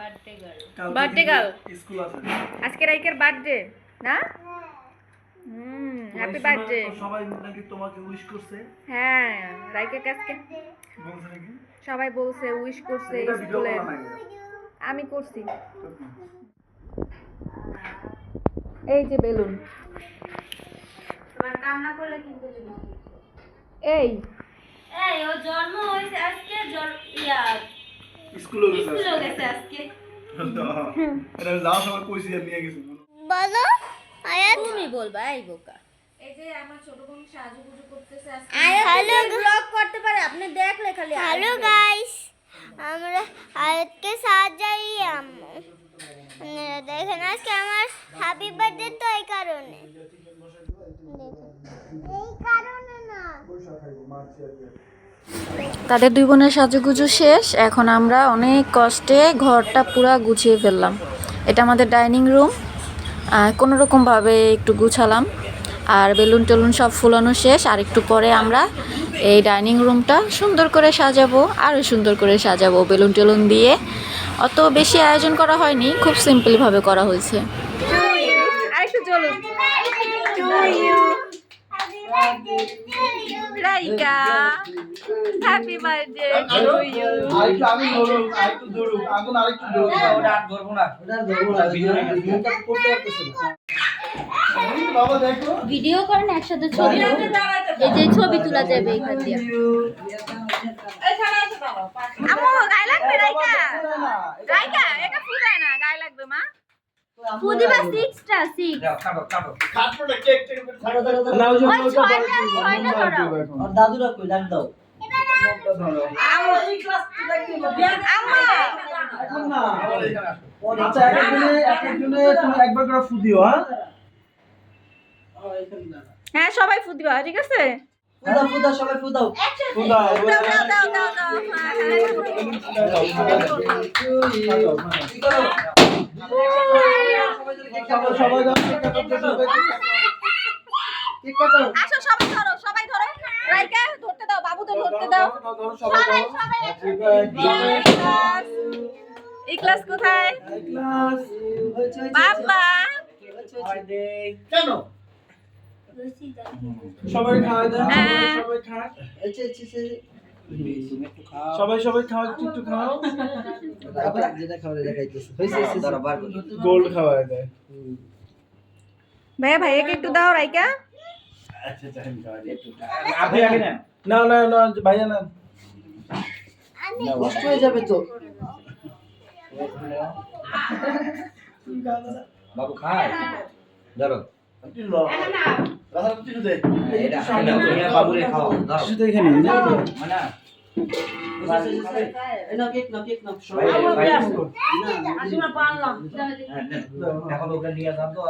Birthday girl school আছে। আজকে রাইকের birthday না? হুম হ্যাপি বার্থডে সবাই নাকি তোমাকে উইশ করছে। হ্যাঁ রাইকের কাছকে বলছে নাকি? সবাই বলছে উইশ করছে স্কুলে। আমি করছি। এই যে বেলুন। তোমার কান্না করলে কিন্তু এই। এই ও জন্ম হয়েছে আজকে স্কুলে গেছে আজকে? এটা যাওয়ার সময় কইছি নিয়ে গেছি। বলো আয়াত। তুমি বলবা এই বোকা। এই যে আমার ছোট বোন সাজুগুজু করতেছে আজকে। হ্যালো ব্লগ করতে পারে আপনি দেখলে খালি হ্যালো গাইস আমরা আয়াতকে সাজাই আম্মু। আপনারা দেখেন আজকে আমার হ্যাপি বার্থডে তো এই কারণে। এই কারণে না। তাদের দুই বোনের সাজুগুজু শেষ। এখন আমরা অনেক কষ্টে ঘরটা পুরা গুছিয়ে ফেললাম। এটা আমাদের ডাইনিং রুম। কোনো রকমভাবে একটু গুছালাম। আর বেলুন টেলুন সব ফুলানো শেষ। আর একটু পরে আমরা এই ডাইনিং রুমটা সুন্দর করে সাজাবো, আরও সুন্দর করে সাজাবো বেলুন টেলুন দিয়ে। অত বেশি আয়োজন করা হয়নি, খুব সিম্পলভাবে করা হয়েছে। রাইকা হ্যাপি বার্থডে টু ইউ আরেকটু আমি ধরুন আরেকটু ধরুন আগুন আরেকটু ধরুন ওটা আর ধরবো না। ওটা আর ধরবো না মুখটা করতে পারতেছ না। বাবা দেখো। ভিডিও করেন একসাথে ছবি এই যে ছবি তোলা যাবে এখান দিয়ে আমু গায়ে লাগবে রাইকা? রাইকা এটা ফুটায় না গায়ে লাগবে মা। পুদিবা সিক্সটা সিক্স কাটটা কেক টেক না ওই ওই ছয়টা ছয়টা ধরো আর দাদুরা কই ডাক দাও আমু এখন না আচ্ছা একজনে একজনে তুমি একবার করে ফু দিও হ্যাঁ হ্যাঁ সবাই ফুটবা ঠিক আছে ফুদাও ফুদাও সবাই ফুদাও ফু দাও দাও দাও দাও দাও দাও হ্যাঁ, হ্যাঁ। সবাই সবাই দাও কেক কাটো সবাই আসো সবাই ধরো সবাই ধরো। রাইকা ধরতে দাও বাবুদের ধরতে দাও। সবাই ক্লাস এই ক্লাস কোথায়? ক্লাস হয়েছে হয়েছে বাবা। কেন? সবাই খাওয়া দাও হ্যাঁ। সবাই খায় হয়েছে হয়েছে সবাই সবাই খাও একটু একটু খাও। যেটা খাওয়ারে দেখাইতেছে। বার গোল্ড খাওয়ায় দেয়। ভাইয়া ভাইয়াকে একটু দাও রাইকা। না না না ভাইয়া না নষ্ট হয়ে যাবে তো। বাবু খায় ধরো। নি মানে হ্যাঁ, নেন। এখন ওকে নিয়ে যান তো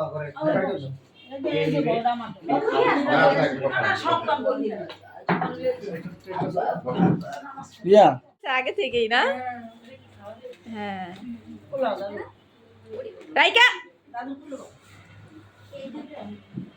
আগে থেকেই না? হ্যাঁ। রাইকা। Kem.